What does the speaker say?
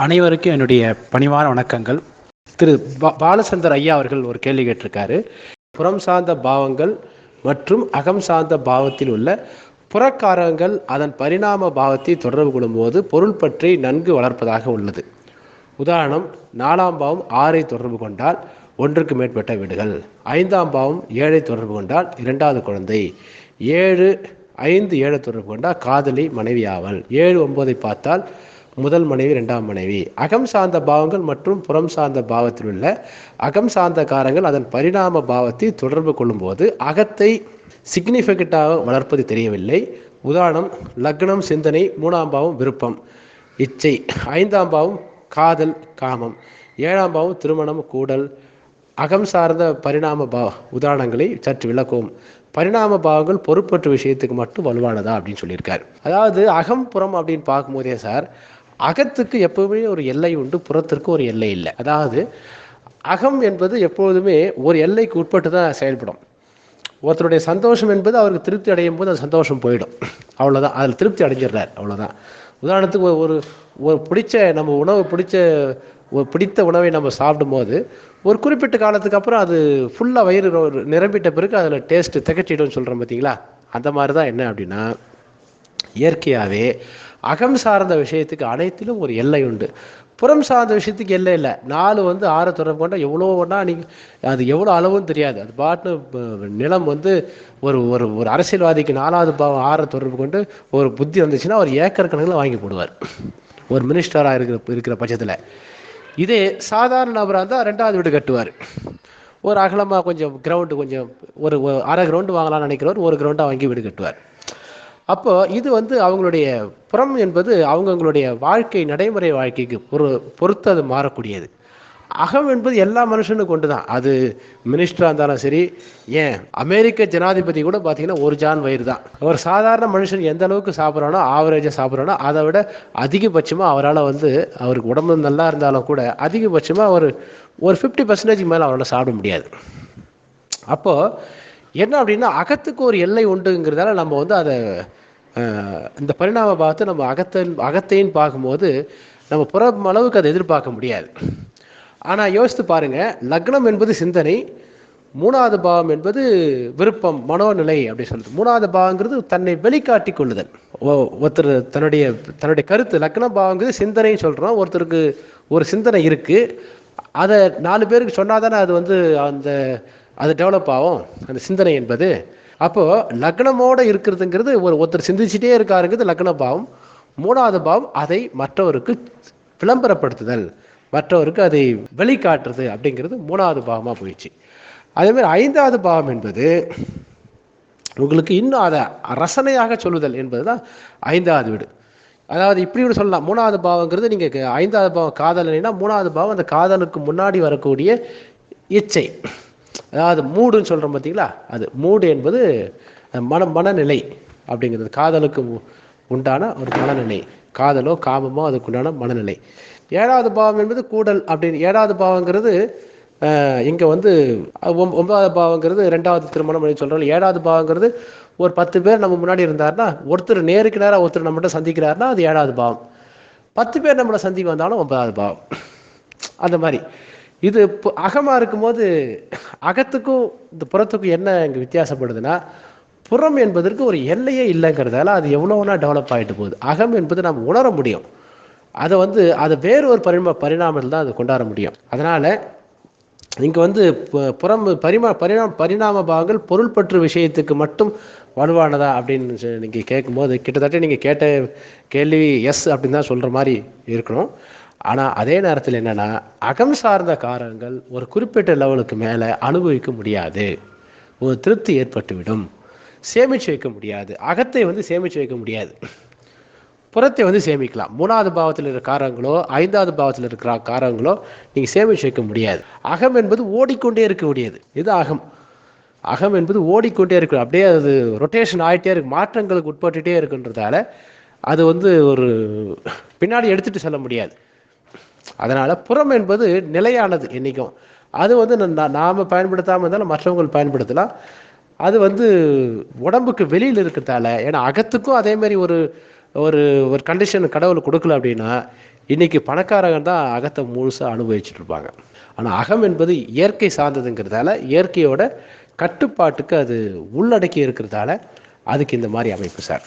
அனைவருக்கும் என்னுடைய பணிவான வணக்கங்கள். திரு பா- பாலச்சந்தர் ஐயா அவர்கள் ஒரு கேள்வி கேட்டிருக்காரு. புறம் சார்ந்த பாவங்கள் மற்றும் அகம் சார்ந்த பாவத்தில் உள்ள புறக்காரங்கள் அதன் பரிணாம பாவத்தை தொடர்பு கொள்ளும்போது பொருள் பற்றி நன்கு வளர்ப்பதாக உள்ளது. உதாரணம் நாலாம் பாவம் ஆறை தொடர்பு கொண்டால் ஒன்றுக்கு மேற்பட்ட வீடுகள். ஐந்தாம் பாவம் ஏழை தொடர்பு கொண்டால் இரண்டாவது குழந்தை. ஏழு ஐந்து ஏழை தொடர்பு கொண்டால் காதலி மனைவி ஆவல். ஏழு ஒன்பதை பார்த்தால் முதல் மனைவி இரண்டாம் மனைவி. அகம் சார்ந்த பாவங்கள் மற்றும் புறம் சார்ந்த பாவத்தில் உள்ள அகம் சார்ந்த காரங்கள் அதன் பரிணாம பாவத்தை தொடர்பு கொள்ளும்போது அகத்தை சிக்னிஃபிகண்டாக வளர்ப்பது தெரியவில்லை. உதாரணம் லக்னம் சிந்தனை மூணாம் பாவம் விருப்பம். இச்சை ஐந்தாம் பாவம் காதல் காமம். ஏழாம் பாவம் திருமணம் கூடல். அகம் சார்ந்த பரிணாம பா உதாரணங்களை சற்று விளக்கும் பரிணாம பாவங்கள் பொறுப்பற்ற விஷயத்துக்கு மட்டும் வலுவானதா அப்படின்னு சொல்லியிருக்காரு. அதாவது அகம் புறம் அப்படின்னு பார்க்கும்போதே சார் அகத்துக்கு எப்பவுமே ஒரு எல்லை உண்டு புறத்திற்கு ஒரு எல்லை இல்லை. அதாவது அகம் என்பது எப்பொழுதுமே ஒரு எல்லைக்கு உட்பட்டு தான் செயல்படும். ஒருத்தருடைய சந்தோஷம் என்பது அவருக்கு திருப்தி அடையும் போது அந்த சந்தோஷம் போயிடும். அவ்வளோதான் அதில் திருப்தி அடைஞ்சிடுறார். அவ்வளோதான் உதாரணத்துக்கு ஒரு- ஒரு ஒரு பிடிச்ச நம்ம உணவு பிடிச்ச ஒரு பிடித்த உணவை நம்ம சாப்பிடும்போது ஒரு குறிப்பிட்ட காலத்துக்கு அப்புறம் அது ஃபுல்லாக வயிறு நிரம்பிட்ட பிறகு அதில் டேஸ்ட்டு திகச்சிடும்னு சொல்கிறோம் பார்த்தீங்களா அந்த மாதிரி தான் என்ன அப்படின்னா இயற்கையாகவே அகம் சார்ந்த விஷயத்துக்கு அனைத்திலும் ஒரு எல்லை உண்டு. புறம் சார்ந்த விஷயத்துக்கு எல்லை இல்லை. நாலு வந்து ஆறு தொடர்பு கொண்டா எவ்வளோ ஒன்றா நீங்கள் அது எவ்வளோ அளவும் தெரியாது. அது பாட்டு நிலம் வந்து ஒரு ஒரு ஒரு அரசியல்வாதிக்கு நாலாவது பாவம் ஆற தொடர்பு கொண்டு ஒரு புத்தி வந்துச்சுன்னா அவர் ஏக்கர் கணக்கில் வாங்கி போடுவார். ஒரு மினிஸ்டராக இருக்கிற இருக்கிற பட்சத்தில். இதே சாதாரண நபராக இருந்தால் ரெண்டாவது வீடு கட்டுவார். ஒரு அகலமாக கொஞ்சம் கிரவுண்டு கொஞ்சம் ஒரு ஒரு அரை கிரவுண்டு வாங்கலாம்னு நினைக்கிறவர் ஒரு கிரவுண்டாக வாங்கி வீடு கட்டுவார். அப்போ இது வந்து அவங்களுடைய புறம் என்பது அவங்கவுங்களுடைய வாழ்க்கை நடைமுறை வாழ்க்கைக்கு பொரு பொறுத்து அது மாறக்கூடியது. அகம் என்பது எல்லா மனுஷனுக்கும் கொண்டு தான் அது மினிஸ்டராக இருந்தாலும் சரி ஏன் அமெரிக்க ஜனாதிபதி கூட பார்த்தீங்கன்னா ஒரு ஜான் வயிறு தான். ஒரு சாதாரண மனுஷன் எந்த அளவுக்கு சாப்பிட்றானோ ஆவரேஜாக சாப்பிட்றானோ அதை விட அதிகபட்சமாக அவரால் வந்து அவருக்கு உடம்பு நல்லா இருந்தாலும் கூட அதிகபட்சமாக ஒரு ஒரு ஃபிஃப்டி பர்சன்டேஜ் மேலே அவரால் சாப்பிட முடியாது. அப்போது என்ன அப்படின்னா அகத்துக்கு ஒரு எல்லை உண்டுங்கிறதால நம்ம வந்து அதை இந்த பரிணாம பார்த்து நம்ம அகத்தை அகத்தையும் பார்க்கும்போது நம்ம புறம் அளவுக்கு அதை எதிர்பார்க்க முடியாது. ஆனால் யோசித்து பாருங்கள் லக்னம் என்பது சிந்தனை மூணாவது பாவம் என்பது விருப்பம் மனோநிலை அப்படின்னு சொல்லுது மூணாவது பாவங்கிறது தன்னை வெளிக்காட்டி கொள்ளுதல். ஒருத்தர் தன்னுடைய தன்னுடைய கருத்து லக்ன பாவங்கிறது சிந்தனைன்னு சொல்கிறோம் ஒருத்தருக்கு ஒரு சிந்தனை இருக்குது அதை நாலு பேருக்கு சொன்னாதானே அது வந்து அந்த அது டெவலப் ஆகும். அந்த சிந்தனை என்பது. அப்போது லக்னமோடு இருக்கிறதுங்கிறது ஒரு ஒருத்தர் சிந்திச்சுட்டே இருக்காருங்கிறது லக்ன பாவம். மூணாவது பாவம் அதை மற்றவருக்கு விளம்பரப்படுத்துதல். மற்றவருக்கு அதை வெளிக்காட்டுறது அப்படிங்கிறது மூணாவது பாவமாக போயிடுச்சு. அதே மாதிரி ஐந்தாவது பாவம் என்பது உங்களுக்கு இன்னும் அதை ரசனையாக சொல்லுதல் என்பது தான் ஐந்தாவது வீடு. அதாவது இப்படி கூட சொல்லலாம். மூணாவது பாவங்கிறது நீங்கள் ஐந்தாவது பாவம் காதலனா மூணாவது பாவம் அந்த காதலுக்கு முன்னாடி வரக்கூடிய இச்சை. அதாவது மூடுன்னு சொல்கிறோம் பார்த்தீங்களா அது மூடு என்பது மன மனநிலை அப்படிங்கிறது. காதலுக்கு உண்டான ஒரு மனநிலை. காதலோ காமமோ அதுக்குண்டான மனநிலை. ஏழாவது பாவம் என்பது கூடல் அப்படின்னு. ஏழாவது பாவங்கிறது இங்கே வந்து ஒன்பதாவது பாவங்கிறது ரெண்டாவது திருமணம் அப்படின்னு சொல்கிறோம் ஏழாவது பாவங்கிறது ஒரு பத்து பேர் நம்ம முன்னாடி இருந்தாருன்னா ஒருத்தர் நேருக்கு நேராக ஒருத்தர் நம்மகிட்ட சந்திக்கிறாருன்னா அது ஏழாவது பாவம். பத்து பேர் நம்மளை சந்திக்க வந்தாலும் ஒன்பதாவது பாவம். அந்த மாதிரி. இது இப்போ அகமாக இருக்கும்போது அகத்துக்கும் இந்த புறத்துக்கும் என்ன இங்கே வித்தியாசப்படுதுன்னா புறம் என்பதற்கு ஒரு எல்லையே இல்லைங்கிறதால அது எவ்வளோ டெவலப் ஆகிட்டு போகுது. அகம் என்பது நம்ம உணர முடியும். அதை வந்து அதை வேறு ஒரு பரிம பரிணாமத்தில் தான் அதை கொண்டாட முடியும். அதனால் இங்கே வந்து புறம் பரிமா பரிணாம பரிணாம பாகங்கள் பொருள் பற்று விஷயத்துக்கு மட்டும் வலுவானதா அப்படின்னு நீங்கள் கேட்கும்போது கிட்டத்தட்ட நீங்கள் கேட்ட கேள்வி எஸ் அப்படின்னு தான் சொல்கிற மாதிரி இருக்கணும். ஆனால் அதே நேரத்தில் என்னென்னா அகம் சார்ந்த காரங்கள் ஒரு குறிப்பிட்ட லெவலுக்கு மேலே அனுபவிக்க முடியாது. ஒரு திருப்தி ஏற்பட்டுவிடும். சேமித்து வைக்க முடியாது. அகத்தை வந்து சேமித்து வைக்க முடியாது. புறத்தை வந்து சேமிக்கலாம். மூணாவது பாவத்தில் இருக்கிற காரங்களோ ஐந்தாவது பாவத்தில் இருக்கிற காரங்களோ நீங்கள் சேமித்து வைக்க முடியாது. அகம் என்பது ஓடிக்கொண்டே இருக்கக்கூடியது. இது அகம். அகம் என்பது ஓடிக்கொண்டே இருக்கு. அப்படியே அது ரொட்டேஷன் ஆகிட்டே இருக்கு. மாற்றங்களுக்கு உட்பட்டுட்டே இருக்குன்றதால அது வந்து ஒரு பின்னாடி எடுத்துகிட்டு செல்ல முடியாது. அதனால் புறம் என்பது நிலையானது என்றைக்கும் அது வந்து நாம் பயன்படுத்தாமல் இருந்தாலும் மற்றவங்கள் பயன்படுத்தலாம். அது வந்து உடம்புக்கு வெளியில் இருக்கிறதால ஏன்னா அகத்துக்கும் அதே மாதிரி ஒரு ஒரு ஒரு கண்டிஷன் கடவுள் கொடுக்கல அப்படின்னா இன்னைக்கு பணக்காரங்க தான் அகத்தை முழுசாக அனுபவிச்சுட்டு இருப்பாங்க ஆனால் அகம் என்பது இயற்கை சார்ந்ததுங்கிறதால இயற்கையோட கட்டுப்பாட்டுக்கு அது உள்ளடக்கி இருக்கிறதால அதுக்கு இந்த மாதிரி அமைப்பு சார்.